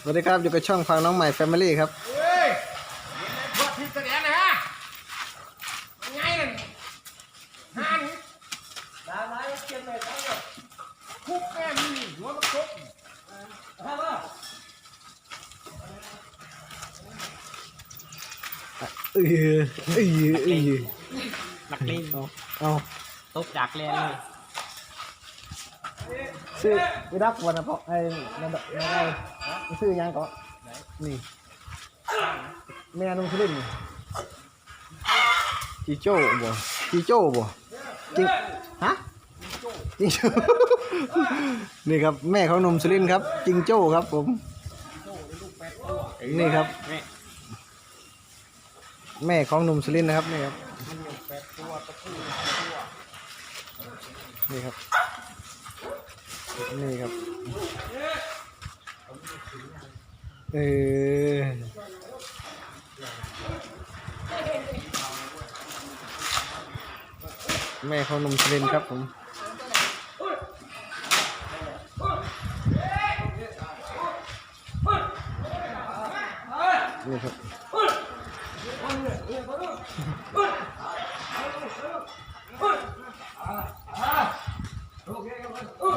สวัสดีครับอยู่กับช่องฟังน้องใหม่แฟมิลี่ครับเฮ้ยบวชที่แสดงนะฮะมันไงนั่นห้านได้ไหมเกียนเลยทั้งหมดคุกแม่มีหัวมันคุกฮะว่าเออเออเออนักเล่นเอาเอาตบจากแลนเลย ซื้อไม่รักวันนะเพราะไอ้นั่นนั่นไงซื้อยังก็นี่แม่นุ่งทุเรศนี่จีโจ้บ่จีโจ้บ่จิงฮะจิงโจ้นี่ครับแม่ของหนุ่มสุรินครับ จิงโจ้ครับผมนี่ครับ แม่ของหนุ่มสุรินนะครับนี่ครับนี่ครับ นี่ครับ เออแม่เของหนุ่มสุรินครับผมนี่ครับ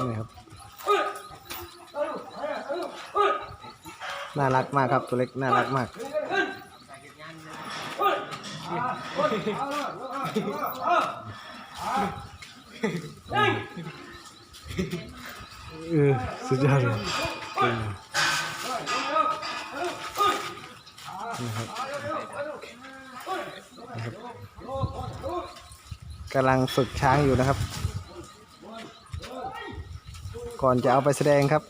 นี่ครับารักมากครับ ตัวเล็กน่ารักมากเออสุดยอดเลยเก่งนะครับนะครับกำลังฝึกช้างอยู่นะครับ ก่อนจะเอาไปแสดงครับ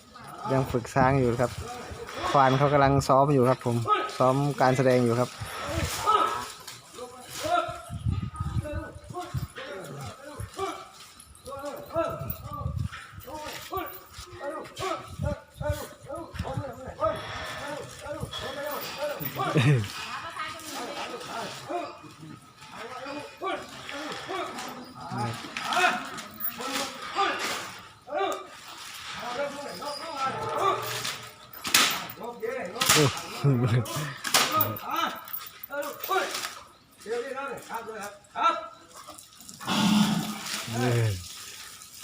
ยังฝึกช้างอยู่ครับ ควานเขากำลังซ้อมอยู่ครับผม ซ้อมการแสดงอยู่ครับเ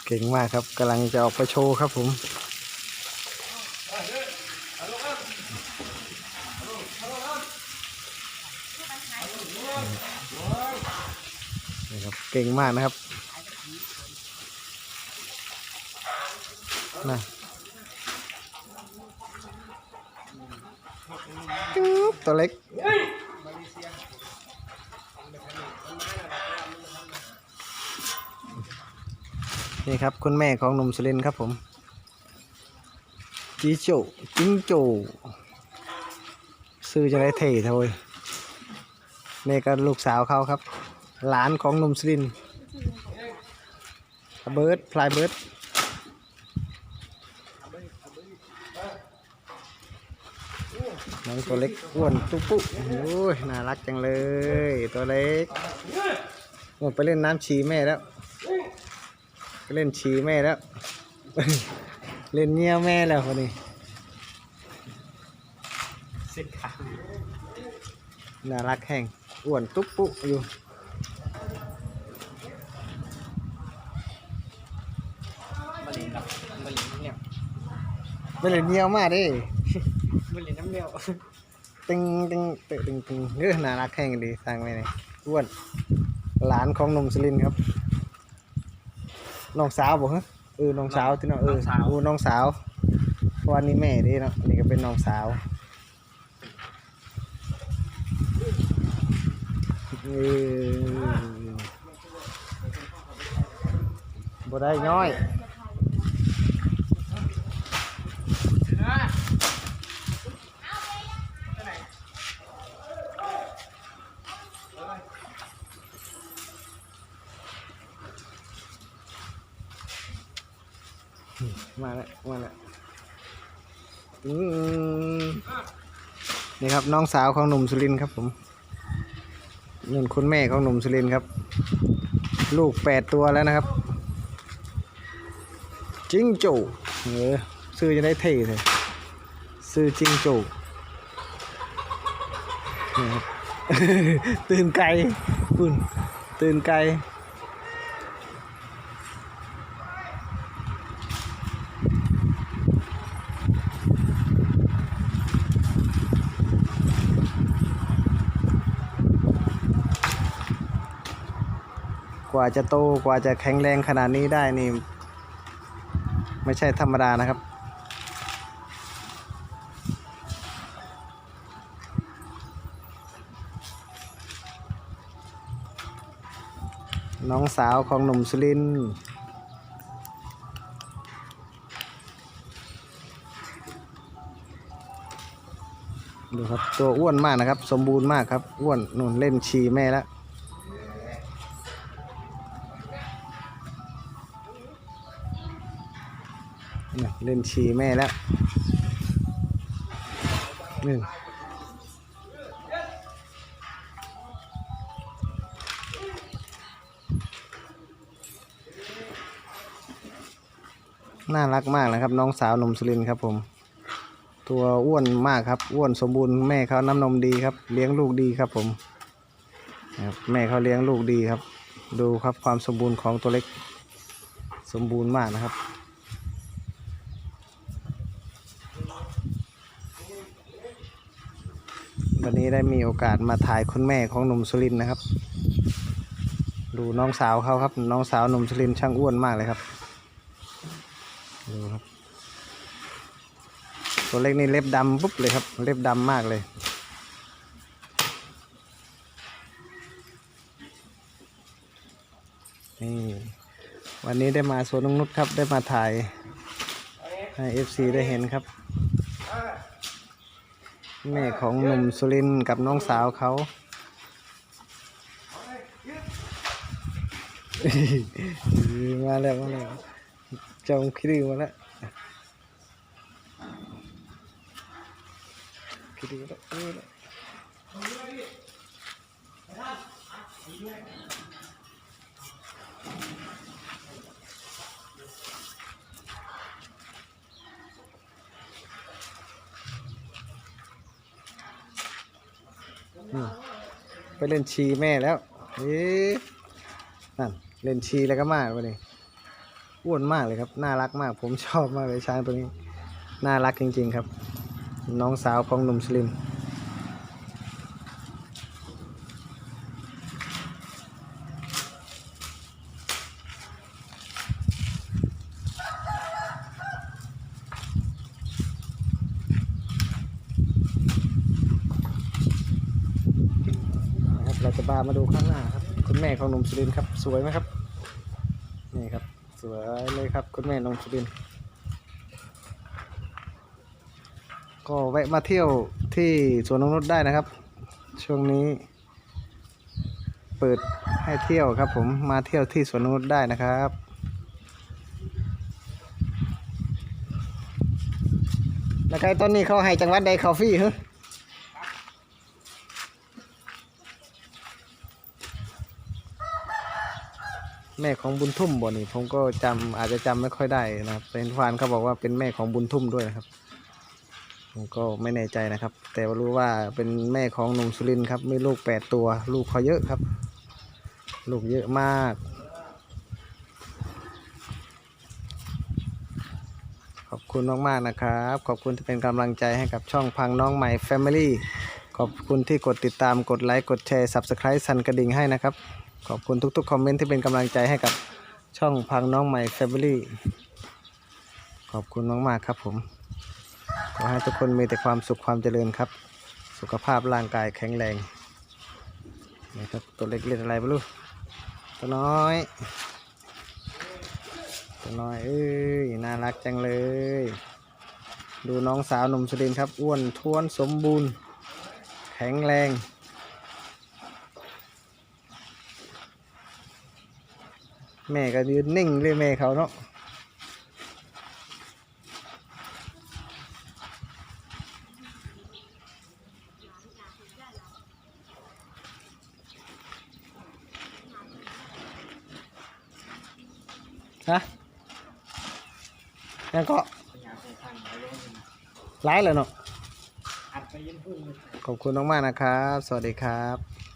เก่งมากครับกำลังจะออกไปโชว์ครับผมนี่ครับเก่งมากนะครับนะจึ๊บ ตัวเล็ก นี่ครับ คุณแม่ของหนุ่มสุรินครับผมจีโจจิงโจซื้อจะได้เท่เท่าเว้ยนี่ก็ลูกสาวเขาครับ หลานของหนุ่มสุรินเบิร์ดพลายเบิร์ด น้องตัวเล็กอ้วนตุ๊ปุ๊โอ้ยน่ารักจังเลย ตัวเล็กโอ้ไปเล่นน้ำชีแม่แล้วไปเล่นฉี่แม่แล้ว เล่นเงี้ยแม่แล้วคนนี้น่ารักแห้งอ้วนตุ๊ปุ๊อยู่มาเล่นเนี่ยมาเล่นเงี้ยมากดิ เล่นน้ำเลี้ยวตึงตึงตึงตึงตึงเออน่ารักแห้งดีสร้างไว้นี่อ้วนหลานของหนุ่มสลินทร์ครับน้องสาวบอกฮะเออน้องสาวที่น้องเออโอ้น้องสาวเพราะวันนี้แม่เดิเนาะนี่ก็เป็นน้องสาวเออบ่ได้น้อย มาแล้วมาแล้วอืม นี่ครับน้องสาวของหนุ่มสุรินครับผมนี่คุณแม่ของหนุ่มสุรินครับ ลูกแปดตัวแล้วนะครับ จิงโจ้เออซื้อจะได้เท่เลยซื้อจิงจูตื่นไกลคุณตื่นไกล กว่าจะโตกว่าจะแข็งแรงขนาดนี้ได้นี่ ไม่ใช่ธรรมดานะครับ น้องสาวของหนุ่มสุรินดูครับ ตัวอ้วนมากนะครับ สมบูรณ์มากครับ อ้วนนุ่นเล่นฉี่แม่แล้ว น่ะเล่นฉี่แม่แล้วหนี่งน่ารักมากนะครับ น้องสาวหนุ่มสุรินทร์ครับผม ตัวอ้วนมากครับ อ้วนสมบูรณ์แม่เขาน้ำนมดีครับ เลี้ยงลูกดีครับผมครับแม่เขาเลี้ยงลูกดีครับ ดูครับความสมบูรณ์ของตัวเล็กสมบูรณ์มากนะครับ วันนี้ได้มีโอกาสมาถ่ายคุณแม่ของหนุ่มสุรินนะครับ ดูน้องสาวเขาครับ น้องสาวหนุ่มสุรินช่างอ้วนมากเลยครับ ดูครับ ตัวเล็กนี่เล็บดำปุ๊บเลยครับ เล็บดำมากเลย นี่วันนี้ได้มาสวนนงนุชครับ ได้มาถ่ายให้เอฟซีได้เห็นครับ แม่ของหนุ่มสุรินกับน้องสาวเขา มาแล้วมาแล้วจองคิริมาแล้วคิริวแล้ว ไปเล่นชีแม่แล้วเอ๊ะนั่นเล่นชีแล้วก็มากวันนี้อ้วนมากเลยครับ น่ารักมาก ผมชอบมากเลยช้างตัวนี้ น่ารักจริง ๆ ครับ น้องสาวของหนุ่มสลิม นะครับเราจะ พามาดูข้างหน้าครับ คุณแม่ของหนุ่มสุรินครับ สวยไหมครับ นี่ครับ สวยเลยครับ คุณแม่หนุ่มสุรินก็แวะมาเที่ยวที่สวนนงนุชได้นะครับ ช่วงนี้เปิดให้เที่ยวครับ ผมมาเที่ยวที่สวนนงนุชได้นะครับแล้วก็ตอนนี้เขาให้จังหวัดใดเขาฟรีเหรอ แม่ของบุญทุ่มบ่นี่ผมก็จำอาจจะจำไม่ค่อยได้นะครับเป็นฟานเขาบอกว่าเป็นแม่ของบุญทุ่มด้วยนะครับ ผมก็ไม่แน่ใจนะครับ แต่ว่ารู้ว่าเป็นแม่ของหนุ่มสุรินทร์ครับมีลูกแปดตัว ลูกเขาเยอะครับ ลูกเยอะมากขอบคุณมากๆนะครับ ขอบคุณที่เป็นกำลังใจให้กับช่องพังน้องใหม่ Family ขอบคุณที่กดติดตาม กดไลค์ กดแชร์ Subscribe สั่นกระดิ่งให้นะครับ ขอบคุณทุกๆคอมเมนต์ที่เป็นกำลังใจให้กับช่องพังน้องใหม่ Family ขอบคุณมากๆครับผม ขอให้ทุกคนมีแต่ความสุขความเจริญครับ สุขภาพร่างกายแข็งแรงนะครับตัวเล็กเล่นอะไรไม่รู้ตัวน้อย ตัวน้อยเอ้ยน่ารักจังเลย ดูน้องสาวหนุ่มสุรินครับ อ้วนท้วนสมบูรณ์ แข็งแรง แม่ก็ยืนนิ่งเลยแม่เขาเนาะฮะยังก็หลายแล้วเนาะขอบคุณมากๆนะครับ สวัสดีครับ